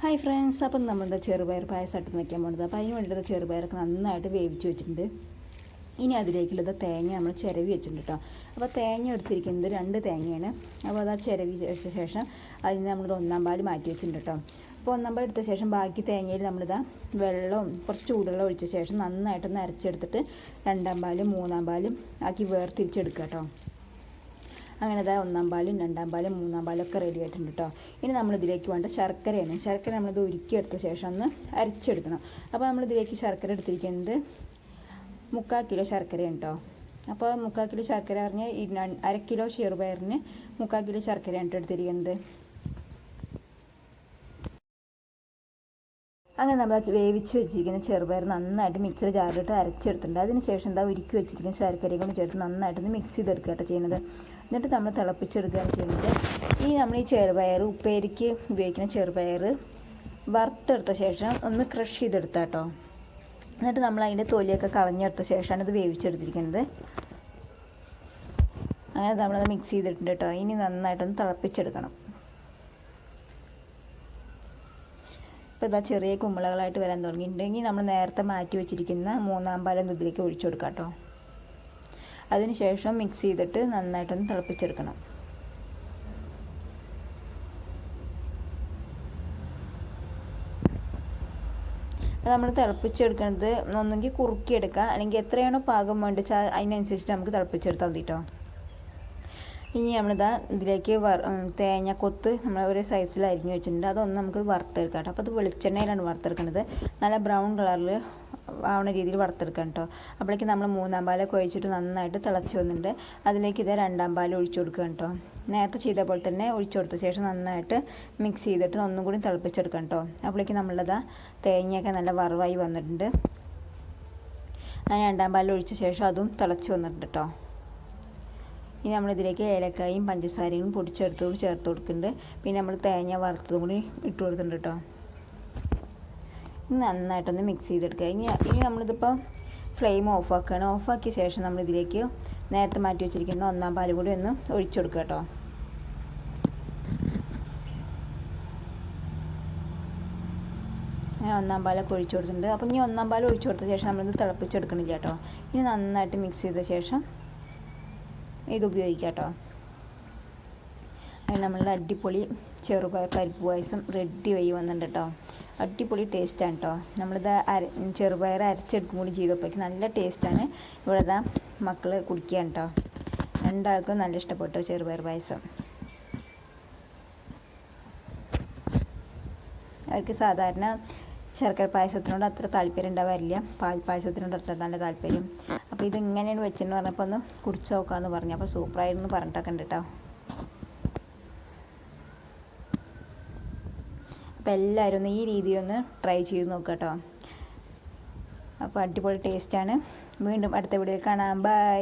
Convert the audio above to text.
Hi friends അപ്പം നമ്മുടെ ചെറുപയർ പായസമായിട്ട് വയ്ക്കാൻ പോകുന്നത് അപ്പോൾ അതിന് വേണ്ടിയിട്ട് ചെറുപയറൊക്കെ നന്നായിട്ട് വേവിച്ച് വെച്ചിട്ടുണ്ട്. ഇനി അതിലേക്കുള്ളത് തേങ്ങ നമ്മൾ ചിരവി വെച്ചിട്ടുണ്ട് കേട്ടോ അപ്പോൾ തേങ്ങ എടുത്തിരിക്കുന്നത് രണ്ട് തേങ്ങയാണ്. അപ്പോൾ അത് ആ ചിരവി വെച്ച ശേഷം അതിന് നമ്മൾ ഒന്നാം പാൽ മാറ്റി വെച്ചിട്ടുണ്ട് കേട്ടോ അപ്പോൾ ഒന്നാം പാൽ എടുത്ത ശേഷം ബാക്കി തേങ്ങയിൽ നമ്മളിതാ വെള്ളവും കുറച്ച് ചൂടുവെള്ളം ഒഴിച്ച ശേഷം നന്നായിട്ട് അരച്ചെടുത്തിട്ട് രണ്ടാം പാലും മൂന്നാം പാലും ആക്കി വേർതിരിച്ചെടുക്കുക കേട്ടോ അങ്ങനെ ഇതാ ഒന്നാം പാലും രണ്ടാം പാലും മൂന്നാം പാലും ഒക്കെ റെഡി ആയിട്ടുണ്ട് കേട്ടോ ഇനി നമ്മൾ ഇതിലേക്ക് വേണ്ട ശർക്കരയാണ്. ശർക്കര നമ്മളിത് ഉരുക്കിയെടുത്ത ശേഷം ഒന്ന് അരച്ചെടുക്കണം. അപ്പോൾ നമ്മൾ ഇതിലേക്ക് ശർക്കര എടുത്തിരിക്കുന്നത് മുക്കാൽ കിലോ ശർക്കരയാണ് കേട്ടോ അപ്പോൾ മുക്കാൽ കിലോ ശർക്കര പറഞ്ഞ് അര കിലോ ചെറുപയറിന് മുക്കാൽ കിലോ ശർക്കരയാണ് എടുത്തിരിക്കുന്നത്. അങ്ങനെ നമ്മൾ വേവിച്ച് വെച്ചിരിക്കുന്ന ചെറുപയർ നന്നായിട്ട് മിക്സിയിൽ ജാറിലിട്ട് അരച്ചെടുത്തിട്ടുണ്ട്. അതിന് ശേഷം എന്താ ഉരുക്കി വെച്ചിരിക്കുന്ന ശർക്കരയും കൂടി ചേർത്ത് നന്നായിട്ടൊന്ന് മിക്സ് ചെയ്തെടുക്കുക കേട്ടോ ചെയ്യുന്നത്. എന്നിട്ട് നമ്മൾ തിളപ്പിച്ചെടുക്കുകയാണ് ചെയ്യുന്നത്. ഈ നമ്മൾ ഈ ചെറുപയർ ഉപ്പേരിക്ക് ഉപയോഗിക്കുന്ന ചെറുപയർ വറുത്തെടുത്ത ശേഷം ഒന്ന് ക്രഷ് ചെയ്തെടുത്ത കേട്ടോ എന്നിട്ട് നമ്മൾ അതിന്റെ തൊലിയൊക്കെ കളഞ്ഞെടുത്ത ശേഷമാണ് ഇത് വേവിച്ചെടുത്തിരിക്കുന്നത്. അങ്ങനെ നമ്മളത് മിക്സ് ചെയ്തിട്ടുണ്ട് കേട്ടോ ഇനി നന്നായിട്ടൊന്ന് തിളപ്പിച്ചെടുക്കണം. ഇപ്പോൾ ഇതാ ചെറിയ കുമ്പളകളായിട്ട് വരാൻ തുടങ്ങിയിട്ടുണ്ടെങ്കിൽ നമ്മൾ നേരത്തെ മാറ്റി വെച്ചിരിക്കുന്ന മൂന്നാം പാലം ഇതിലേക്ക് ഒഴിച്ചു കൊടുക്കാം കേട്ടോ അതിനുശേഷം മിക്സ് ചെയ്തിട്ട് നന്നായിട്ടൊന്ന് തിളപ്പിച്ചെടുക്കണം. നമ്മൾ തിളപ്പിച്ചെടുക്കുന്നത് ഒന്നെങ്കിൽ കുറുക്കിയെടുക്കുക അല്ലെങ്കിൽ എത്രയാണോ പാകം വേണ്ടിച്ചാൽ അതിനനുസരിച്ച് നമുക്ക് തിളപ്പിച്ചെടുത്താൽ മതി കേട്ടോ ഇനി നമ്മളിതാ ഇതിലേക്ക് വർ തേങ്ങ കൊത്ത് നമ്മൾ ഒരു സൈസിൽ അരിഞ്ഞു വെച്ചിട്ടുണ്ട്. അതൊന്ന് നമുക്ക് വറുത്തെടുക്കാം കേട്ടോ അപ്പോൾ അത് വെളിച്ചെണ്ണയിലാണ് വറുത്തെടുക്കുന്നത് നല്ല ബ്രൗൺ കളറിൽ ആവുന്ന രീതിയിൽ വറുത്തെടുക്കാം കേട്ടോ അപ്പോഴേക്ക് നമ്മൾ മൂന്നാം പാലൊക്കെ ഒഴിച്ചിട്ട് നന്നായിട്ട് തിളച്ച് വന്നിട്ടുണ്ട്. അതിലേക്ക് ഇതേ രണ്ടാം പാൽ ഒഴിച്ചു കൊടുക്കുക കേട്ടോ നേരത്തെ ചെയ്ത പോലെ തന്നെ ഒഴിച്ചു കൊടുത്ത ശേഷം നന്നായിട്ട് മിക്സ് ചെയ്തിട്ട് ഒന്നും കൂടി തിളപ്പിച്ചെടുക്കാം കേട്ടോ അപ്പോഴേക്ക് നമ്മളിതാ തേങ്ങയൊക്കെ നല്ല വറവായി വന്നിട്ടുണ്ട്. ആ രണ്ടാം പാൽ ഒഴിച്ച ശേഷം അതും തിളച്ച് വന്നിട്ടുണ്ട് കേട്ടോ ഇനി നമ്മളിതിലേക്ക് ഏലക്കായും പഞ്ചസാരയും പൊടിച്ചെടുത്തോട് ചേർത്ത് കൊടുക്കുന്നുണ്ട്. പിന്നെ നമ്മൾ തേങ്ങ വറുത്തതും കൂടി ഇട്ട് കൊടുക്കുന്നുണ്ട് കേട്ടോ നന്നായിട്ടൊന്ന് മിക്സ് ചെയ്തെടുക്കുക. ഇനി ഇനി നമ്മളിതിപ്പോൾ ഫ്ലെയിം ഓഫ് ആക്കുകയാണ്. ഓഫ് ആക്കിയ ശേഷം നമ്മളിതിലേക്ക് നേരത്തെ മാറ്റി വെച്ചിരിക്കുന്ന ഒന്നാം പാൽ കൂടി ഒന്ന് ഒഴിച്ചു കൊടുക്കുക കേട്ടോ. ഞാൻ ഒന്നാം പാലൊക്കെ ഒഴിച്ചു കൊടുത്തിട്ടുണ്ട്. അപ്പോൾ ഇനി ഒന്നാം പാൽ ഒഴിച്ചു കൊടുത്ത ശേഷം നമ്മളിത് തിളപ്പിച്ചെടുക്കണില്ല കേട്ടോ. ഇനി നന്നായിട്ട് മിക്സ് ചെയ്ത ശേഷം ഇത് ഉപയോഗിക്കാം കേട്ടോ. അങ്ങനെ നമ്മളുടെ അടിപൊളി ചെറുപയർ പരിപ്പ് പായസം റെഡി ആയി വന്നിട്ടുണ്ട് കേട്ടോ. അടിപൊളി ടേസ്റ്റാണ് കേട്ടോ നമ്മളിത് അര ചെറുപയർ അരച്ചെടുക്കും കൂടി ചെയ്തപ്പോഴേക്ക് നല്ല ടേസ്റ്റാണ് ഇവിടെ ഇതാ മക്കൾ കുടിക്കുകയാണ് കേട്ടോ രണ്ടാൾക്കും നല്ല ഇഷ്ടപ്പെട്ടു ചെറുപയർ പായസം. അവർക്ക് സാധാരണ ശർക്കര പായസത്തിനോട് അത്ര താല്പര്യം ഉണ്ടാവാറില്ല പാൽ പായസത്തിനോട് അത്ര നല്ല താല്പര്യം. അപ്പോൾ ഇത് ഇങ്ങനെയാണ് വെച്ചെന്ന് പറഞ്ഞപ്പോൾ ഒന്ന് കുടിച്ച് നോക്കാമെന്ന് പറഞ്ഞു. അപ്പോൾ സൂപ്പറായിരുന്നു പറഞ്ഞിട്ടൊക്കെ ഉണ്ട് കേട്ടോ അപ്പോൾ എല്ലാവരും ഒന്ന് ഈ രീതിയൊന്ന് ട്രൈ ചെയ്ത് നോക്കുക കേട്ടോ അപ്പോൾ അടിപൊളി ടേസ്റ്റാണ് വീണ്ടും അടുത്ത വീഡിയോയിൽ കാണാം. ബൈ